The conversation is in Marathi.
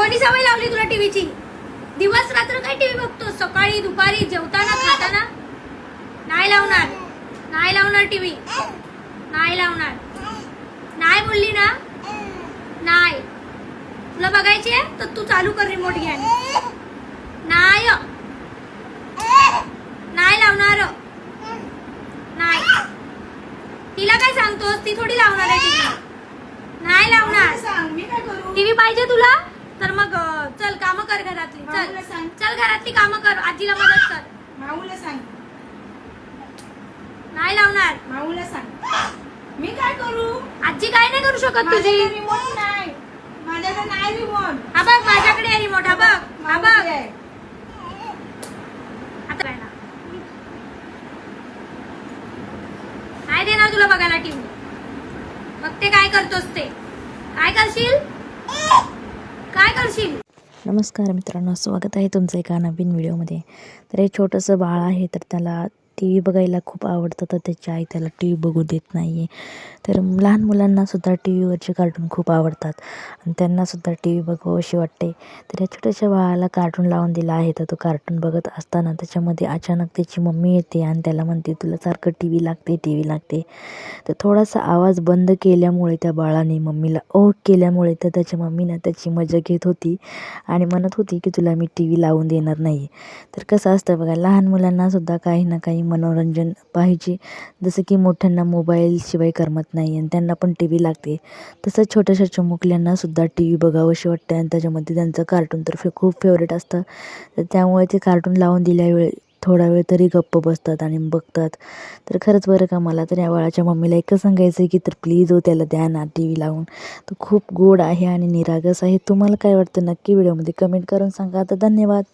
कोणी सवय लावली तुला टीव्हीची. दिवस रात्र काय टीव्ही बघतो सकाळी दुपारी जेवताना खाताना? नाही लावणार. नाही लावणार टीव्ही. नाही लावणार. नाही बोलली ना? नाही. तुला बघायची आहे? तर तू चालू कर रिमोट घ्या नाही नाही लावणार नाही. तिला काय सांगतोस? ती थोडी लावणार आहे टीव्ही. नाही लावणार. टीव्ही पाहिजे तुला? तर मग चल काम कर घरातली. चल माऊला सांग. चल घरातली कामं कर. आजीला मदत कर. माऊला सांग. नाही लावणार. माऊला सांग. मी काय करू? आजी काय नाही करू शकत तुझी? माझ्याकडे रिमोट नाही. माझ्याकडे नाही रिमोट हा बघ माझ्याकडे आहे रिमोट हा बघ हा बघ. माऊली आहे. आता काय ना? नाही देणार तुला बघायला टीव्ही बघ ते काय करतोस ते. काय करशील? काय करशील? नमस्कार मित्रांनो स्वागत आहे तुमचं एका नवीन व्हिडिओमध्ये. तर हे छोटंसं बाळ आहे तर त्याला टी व्ही बघायला खूप आवडतं तर त्याची आई त्याला टी व्ही बघू देत नाही आहे तर लहान मुलांनासुद्धा टी व्हीवरचे कार्टून खूप आवडतात. आणि त्यांनासुद्धा टी व्ही बघावंशी वाटते. तर या छोट्याशा बाळाला कार्टून लावून दिला आहे तर तो कार्टून बघत असताना त्याच्यामध्ये अचानक त्याची मम्मी येते आणि त्याला म्हणते तुला सारखं टी व्ही लागते टी व्ही लागते. तर थोडासा आवाज बंद केल्यामुळे त्या बाळाने मम्मीला ओ केल्यामुळे तर त्याच्या मम्मीनं त्याची मजा घेत होती आणि म्हणत होती की तुला मी टी व्ही लावून देणार नाही तर कसं असतं बघा लहान मुलांनासुद्धा काही ना काही मनोरंजन पाहिजे. जसं की मोठ्यांना मोबाईलशिवाय करमत नाही आणि त्यांना पण टी व्ही लागते. तसंच छोट्याशा चिमुकल्यांनासुद्धा टी व्ही बघावंशी वाटते आणि त्याच्यामध्ये त्यांचं कार्टून तर फे खूप फेवरेट असतं. तर त्यामुळे ते कार्टून लावून दिल्यावेळी थोडा वेळ तरी गप्प बसतात आणि बघतात. तर खरंच बरं का मला तर या बाळाच्या मम्मीला एकच सांगायचं आहे की तर प्लीज हो त्याला द्या ना टी व्ही लावून. तो खूप गोड आहे आणि निरागस आहे. तुम्हाला काय वाटतं नक्की व्हिडिओमध्ये कमेंट करून सांगा. तर धन्यवाद.